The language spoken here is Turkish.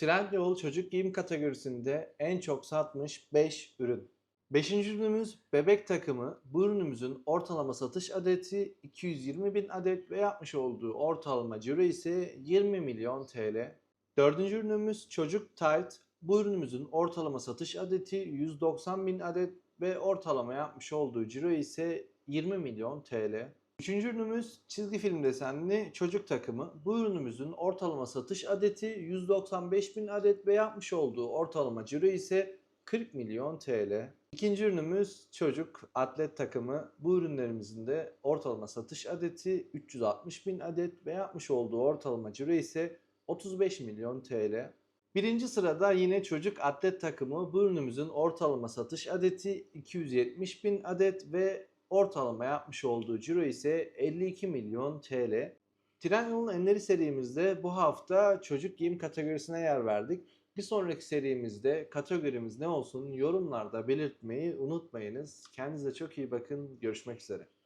Trendyol çocuk giyim kategorisinde en çok satmış 5 ürün. 5. ürünümüz bebek takımı. Bu ürünümüzün ortalama satış adeti 220 bin adet ve yapmış olduğu ortalama ciro ise 20 milyon TL. 4. ürünümüz çocuk tight. Bu ürünümüzün ortalama satış adeti 190 bin adet ve ortalama yapmış olduğu ciro ise 20 milyon TL. Üçüncü ürünümüz çizgi film desenli çocuk takımı. Bu ürünümüzün ortalama satış adeti 195 bin adet ve yapmış olduğu ortalama ciro ise 40 milyon TL. İkinci ürünümüz çocuk atlet takımı. Bu ürünlerimizin de ortalama satış adeti 360 bin adet ve yapmış olduğu ortalama ciro ise 35 milyon TL. Birinci sırada yine çocuk atlet takımı. Bu ürünümüzün ortalama satış adeti 270 bin adet ve ortalama yapmış olduğu ciro ise 52 milyon TL. Trendyol'un enleri serimizde bu hafta çocuk giyim kategorisine yer verdik. Bir sonraki serimizde kategorimiz ne olsun yorumlarda belirtmeyi unutmayınız. Kendinize çok iyi bakın. Görüşmek üzere.